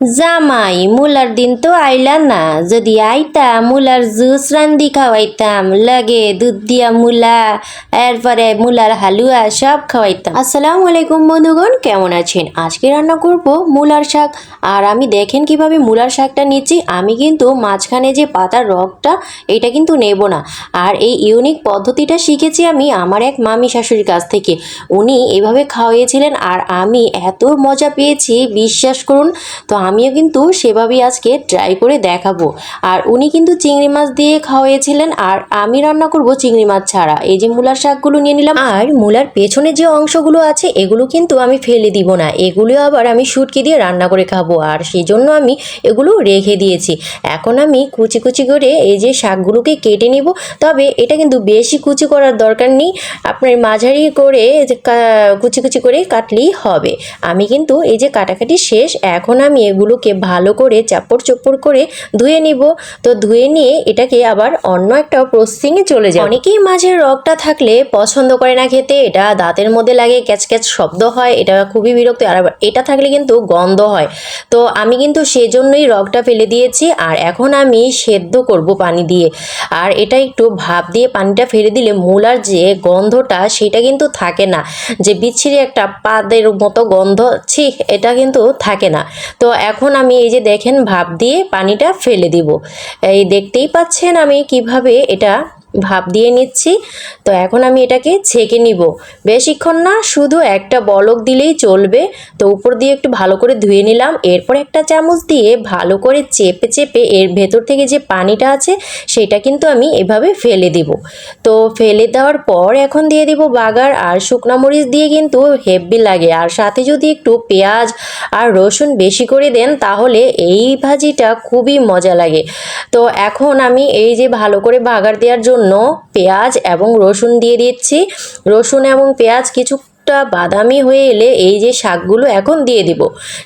জামাই, মুলার দিন তো আইলা না। যদি আইতা মুলার জুস রান্দি খাওয়াইতাম। লাগে দুধ দিয়া মুলা, এরপরে মুলার হালুয়া সব খাওয়াইতাম। আসসালামু আলাইকুম বন্ধুগণ, কেমন আছেন? আজকে রান্না করব মুলার শাক। আর আমি দেখেন কীভাবে মুলার শাকটা নিচ্ছি। আমি কিন্তু মাঝখানে যে পাতার রগটা, এটা কিন্তু নেব না। আর এই ইউনিক পদ্ধতিটা শিখেছি আমি আমার এক মামি শাশুড়ির কাছ থেকে। উনি এভাবে খাওয়িয়েছিলেন আর আমি এত মজা পেয়েছি, বিশ্বাস করুন। তো আমিও কিন্তু সেভাবেই আজকে ট্রাই করে দেখাবো। আর উনি কিন্তু চিংড়ি মাছ দিয়ে খাওয়িয়েছিলেন আর আমি রান্না করব চিংড়ি মাছ ছাড়া। এই যে মূলার শাকগুলো নিয়ে নিলাম আর মূলার পেছনে যে অংশগুলো আছে, এগুলো কিন্তু আমি ফেলে দিব না। এগুলো আবার আমি শুটকি দিয়ে রান্না করে খাব আর সেই জন্য আমি এগুলো রেখে দিয়েছি। এখন আমি কুচি কুচি করে এই যে শাকগুলোকে কেটে নিব। তবে এটা কিন্তু বেশি কুচি করার দরকার নেই। আপনার মাঝারি করে কুচি কুচি করে কাটলেই হবে। আমি কিন্তু এই যে কাটাকাটি শেষ, এখন আমি এগুলোকে ভালো করে চাপড় চোপড় করে ধুয়ে নিব। তো ধুয়ে নিয়ে এটাকে আবার অন্য একটা প্রসেসিংয়ে চলে যায় অনেকেই মাঝের রগটা থাকলে পছন্দ করে না খেতে, এটা দাঁতের মধ্যে লাগে ক্যাচ ক্যাচ শব্দ হয়, এটা খুবই বিরক্ত। আর এটা থাকলে কিন্তু গন্ধ হয়। তো আমি কিন্তু সেজন্যই রগটা ফেলে দিয়েছি, আর এখন আমি সেদ্ধ করব পানি দিয়ে। আর এটা একটু ভাপ দিয়ে পানিটা ফেলে দিলে মূলার যে গন্ধটা, সেটা কিন্তু থাকে না। যে বিচ্ছিরি একটা পাদের মতো গন্ধ, ছি, এটা কিন্তু থাকে না। তো এখন আমি এই যে দেখেন ভাপ দিয়ে পানিটা ফেলে দিব। এই দেখতেই পাচ্ছেন আমি কীভাবে এটা ভাপ দিয়ে নিচ্ছি। তো এখন আমি এটাকে ছেঁকে নিব। বেশিক্ষণ না, শুধু একটা বলক দিলেই চলবে। তো উপর দিয়ে একটু ভালো করে ধুয়ে নিলাম। এরপর একটা চামচ দিয়ে ভালো করে চেপে চেপে এর ভেতর থেকে যে পানিটা আছে, সেটা কিন্তু আমি এভাবে ফেলে দিব। তো ফেলে দেওয়ার পর এখন দিয়ে দিব বাগার আর শুকনা মরিচ দিয়ে কিন্তু হেভি লাগে। আর সাথে যদি একটু পেঁয়াজ আর রসুন বেশি করে দেন, তাহলে এই ভাজিটা খুবই মজা লাগে। তো এখন আমি এই যে ভালো করে বাগার দেওয়ার জন্য পেঁয়াজ এবং রসুন দিয়ে দিচ্ছি। রসুন এবং পেঁয়াজ কিছুটা বাদামি হয়ে এলে এই যে শাকগুলো এখন দিয়ে দিব।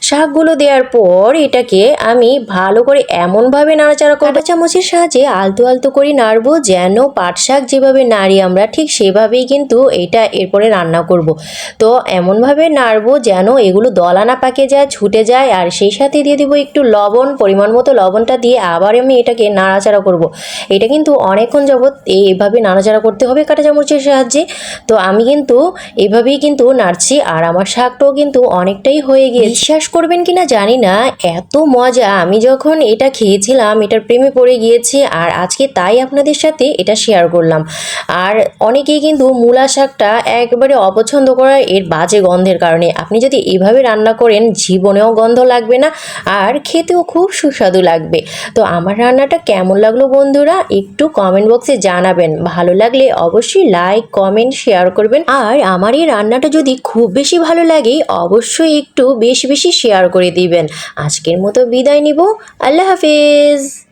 শাকগুলো দেওয়ার পর এটাকে আমি ভালো করে এমনভাবে নাড়াচাড়া করব। কাঁটা চামচের সাহায্যে আলতো আলতো করে নাড়বো যেন পাট শাক যেভাবে নাড়ি আমরা ঠিক সেভাবেই কিন্তু এটা এরপরে রান্না করব। তো এমনভাবে নাড়বো যেন এগুলো দলা না পাকে যায়, ছুটে যায় আর সেই সাথে দিয়ে দিব একটু লবণ, পরিমাণ মতো লবণটা দিয়ে আবার আমি এটাকে নাড়াচাড়া করব। এটা কিন্তু অনেকক্ষণ যাবৎ এইভাবে নাড়াচাড়া করতে হবে কাঁটা চামচের সাহায্যে। তো আমি কিন্তু এভাবেই কিন্তু নাড়ছি আর আমার শাকটাও কিন্তু অনেকটাই হয়ে গিয়ে বিশ্বাস করবেন কিনা জানি না, এত মজা। আমি যখন এটা খেয়েছিলাম, এটার প্রেমে পড়ে গিয়েছি আর আজকে তাই আপনাদের সাথে এটা শেয়ার করলাম। আর অনেকেই কিন্তু মূলা শাকটা একবারে অপছন্দ করা এর বাজে গন্ধের কারণে। আপনি যদি এভাবে রান্না করেন, জীবনেও গন্ধ লাগবে না আর খেতেও খুব সুস্বাদু লাগবে। তো আমার রান্নাটা কেমন লাগল বন্ধুরা, একটু কমেন্ট বক্সে জানাবেন। ভালো লাগলে অবশ্যই লাইক কমেন্ট শেয়ার করবেন। আর আমার এই রান্নাটা যদি খুব বেশি ভালো লাগে, অবশ্যই একটু বেশি বেশি শেয়ার করে দিবেন। আজকের মতো বিদায় নিব। আল্লাহ হাফেজ।